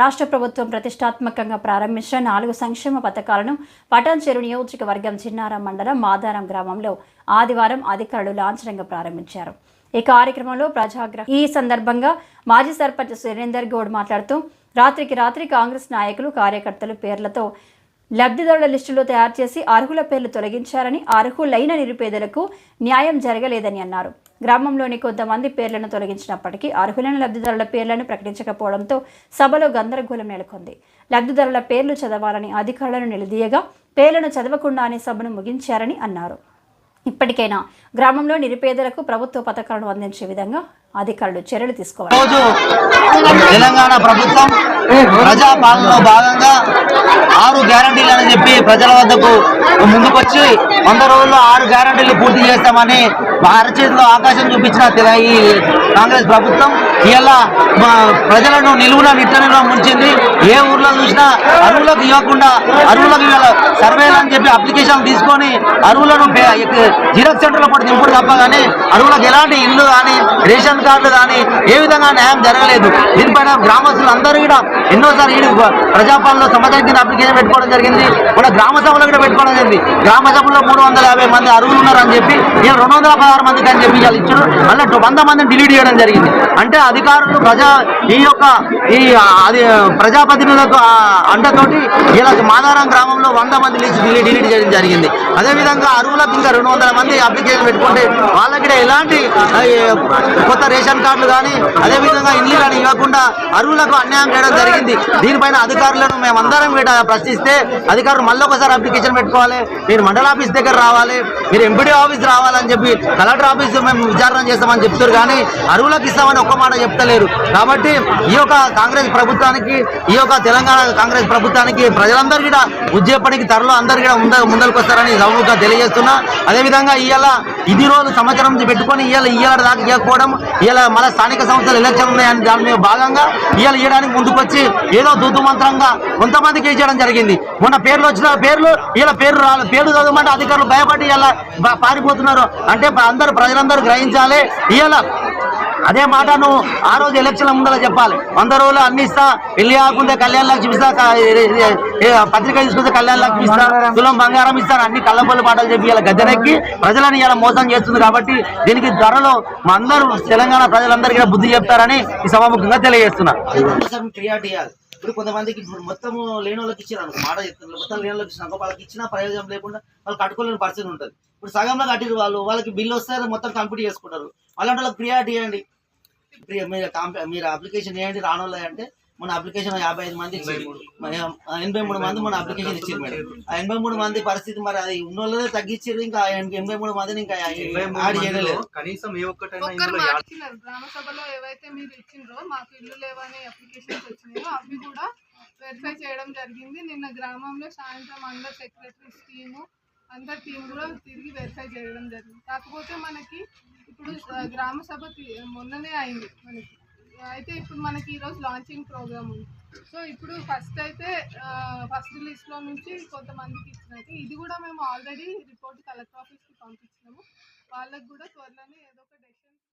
రాష్ట్ర ప్రభుత్వం ప్రతిష్టాత్మకంగా ప్రారంభించిన నాలుగు సంక్షేమ పథకాలను పటాన్చెరు నియోజకవర్గం చిన్నారం మండలం మాదారం గ్రామంలో ఆదివారం అధికారులు లాంఛనంగా ప్రారంభించారు. ఈ కార్యక్రమంలో ప్రజాగ్రహ ఈ సందర్భంగా మాజీ సర్పంచ్ సురేందర్ గౌడ్ మాట్లాడుతూ రాత్రికి రాత్రి కాంగ్రెస్ నాయకులు కార్యకర్తలు పేర్లతో లబ్ధిదారుల లిస్టులో తయారు చేసి అర్హుల పేర్లు తొలగించారని అర్హులైన నిరుపేదలకు న్యాయం జరగలేదని అన్నారు. గ్రామంలోని కొంతమంది పేర్లను తొలగించినప్పటికీ అర్హులైన లబ్ధిదారుల పేర్లను ప్రకటించకపోవడంతో సభలో గందరగోళం నెలకొంది. లబ్ధిదారుల పేర్లు చదవాలని అధికారులను నిలదీయగా పేర్లను చదవకుండానే సభను ముగించారని అన్నారు. ఇప్పటికైనా గ్రామంలో నిరుపేదలకు ప్రభుత్వ పథకాలను అందించే విధంగా అధికారులు చర్యలు తీసుకోవాలి. రోజు తెలంగాణ ప్రభుత్వం ప్రజా పాలనలో భాగంగా ఆరు గ్యారంటీలు అని చెప్పి ప్రజల వద్దకు ముందుకొచ్చి వంద రోజుల్లో ఆరు గ్యారంటీలు పూర్తి చేస్తామని మా అరచేతిలో ఆకాశం చూపించిన ఈ కాంగ్రెస్ ప్రభుత్వం. ఇలా ప్రజలను నిలువున నిట్టనిలో ముంచింది. ఏ ఊర్లో చూసినా అరువులకు ఇవ్వకుండా అరువులకు సర్వేలు అని చెప్పి అప్లికేషన్ తీసుకొని అరువులను పే- జిరాక్స్ సెంటర్లో కూడా దింపుడు తప్ప కానీ అరువులకు ఎలాంటి ఇల్లు కానీ రేషన్ కార్డులు కానీ ఏ విధంగా న్యాయం జరగలేదు. దీనిపైన గ్రామస్తులు అందరూ కూడా ఎన్నోసారి ఈ ప్రజాపాలనలో సమాజానికి అప్లికేషన్ పెట్టుకోవడం జరిగింది. కూడా గ్రామ సభలో కూడా పెట్టుకోవడం జరిగింది. గ్రామ సభలో మూడు వందల యాభై మంది అరువులు ఉన్నారు అని చెప్పి నేను రెండు వందల పదహారు మందికి అని చెప్పి వాళ్ళు ఇచ్చారు. అన్నట్టు వంద మందిని డిలీట్ చేయడం జరిగింది. అంటే అధికారులు ప్రజా ఈ యొక్క ఈ అది ప్రజాప్రతినిధులకు అండతోటి ఇలా మాదారం గ్రామంలో వంద మంది లిస్ట్ డిలీట్ చేయడం జరిగింది. అదేవిధంగా అరువులకు ఇంకా రెండు వందల మంది అప్లికేషన్ పెట్టుకుంటే వాళ్ళకి ఎలాంటి కొత్త రేషన్ కార్డులు కానీ అదేవిధంగా ఇల్లు కానీ ఇవ్వకుండా అరువులకు అన్యాయం చేయడం జరిగింది. దీనిపైన అధికారులను మేమందరం కూడా ప్రశ్నిస్తే అధికారులు మళ్ళీ ఒకసారి అప్లికేషన్ పెట్టుకోవాలి. మీరు మండల ఆఫీస్ దగ్గర రావాలి. మీరు ఎంపీడీ ఆఫీస్ రావాలని చెప్పి కలెక్టర్ ఆఫీస్ మేము విచారణ చేస్తామని చెప్తారు కానీ అరువులకు ఇస్తామని ఒక్క మాట చెప్తలేరు. కాబట్టి ఈ యొక్క కాంగ్రెస్ ప్రభుత్వానికి ఈ యొక్క తెలంగాణ కాంగ్రెస్ ప్రభుత్వానికి ప్రజలందరూ కూడా ఉద్యోగపనికి త్వరలో అందరు కూడా ముంద ముందరకు వస్తారని సభముగా తెలియజేస్తున్నా. అదేవిధంగా ఇవాళ ఇది రోజు సంవత్సరం పెట్టుకొని ఇవాళ ఇవాళ దాకా చేయకపోవడం ఇవాళ మన స్థానిక సంస్థలు ఎలక్షన్ ఉన్నాయని దాని మీద భాగంగా ఇవాళ ఇవ్వడానికి ముందుకొచ్చి ఏదో దుద్దు మంత్రంగా కొంతమందికి ఇచ్చేయడం జరిగింది. మొన్న పేర్లు వచ్చిన పేర్లు ఇలా పేర్లు రాలి పేర్లు చదవమంటే అధికారులు భయపడి ఇలా పారిపోతున్నారు. అంటే అందరూ ప్రజలందరూ గ్రహించాలి. ఇలా అదే మాట నువ్వు ఆ రోజు ఎలక్షన్ల ముందర చెప్పాలి. వంద రోజులు అన్ని ఇస్తా పెళ్ళి కాకుంటే కళ్యాణ లక్ష్మి ఇస్తా పత్రిక తీసుకుంటే కళ్యాణ లక్ష్మి ఇస్తా తులం బంగారం ఇస్తాను అన్ని కళ్ళబొల్లి పాటలు చెప్పి ఇలా గద్దెనెక్కి. ప్రజలను ఇలా మోసం చేస్తుంది కాబట్టి దీనికి త్వరలో మా అందరూ తెలంగాణ ప్రజలందరికీ బుద్ధి చెప్తారని ఈ సభాముఖంగా తెలియజేస్తున్నా. ఇప్పుడు కొంతమందికి ఇప్పుడు మొత్తం లేని వాళ్ళకి ఇచ్చారు అనుకో మాట చెప్తున్నారు. మొత్తం లేని వాళ్ళకి ఇచ్చిన వాళ్ళకి ఇచ్చిన ప్రయోజనం లేకుండా వాళ్ళు కట్టుకోలేని పరిస్థితి ఉంటుంది. ఇప్పుడు సగంలో కట్టిరు వాళ్ళు వాళ్ళకి బిల్లు వస్తే మొత్తం కంప్లీట్ చేసుకుంటారు. అలాంటి వాళ్ళకి ప్రియారిటీ ఇవ్వండి మీరు మీరు అప్లికేషన్ చేయండి రానోళ్ళు అంటే మన అప్లికేషన్ యాభై ఐదు మంది ఇచ్చింది ఎనభై మూడు. మంది మన అప్లికేషన్ ఇచ్చారు మేడం. ఆ ఎనభై మూడు మంది పరిస్థితి మరి అది ఉన్నోళ్ళనే తగ్గించారు ఇంకా ఎనభై మూడు మందిని ఇంకా యాడ్ చేయలేదు. కనీసం ఏ గ్రామ సభలో ఏవైతే మీరు ఇచ్చిండ్రో మాకు ఇల్లు లేవని అప్లికేషన్స్ వచ్చినాయో అవి కూడా వెరిఫై చేయడం జరిగింది. నిన్న గ్రామంలో సాయంత్రం అందరు సెక్రటరీస్ టీము అందరి టీం కూడా తిరిగి వెరిఫై చేయడం జరిగింది. కాకపోతే మనకి ఇప్పుడు గ్రామ సభ మొన్ననే అయింది మనకి. అయితే ఇప్పుడు మనకి ఈరోజు లాంచింగ్ ప్రోగ్రామ్ ఉంది. సో ఇప్పుడు ఫస్ట్ అయితే ఫస్ట్ లిస్ట్లో నుంచి కొంతమందికి ఇచ్చినట్టు ఇది కూడా మేము ఆల్రెడీ రిపోర్ట్ కలెక్టర్ ఆఫీస్కి పంపించినాము. వాళ్ళకు కూడా త్వరలోనే ఏదో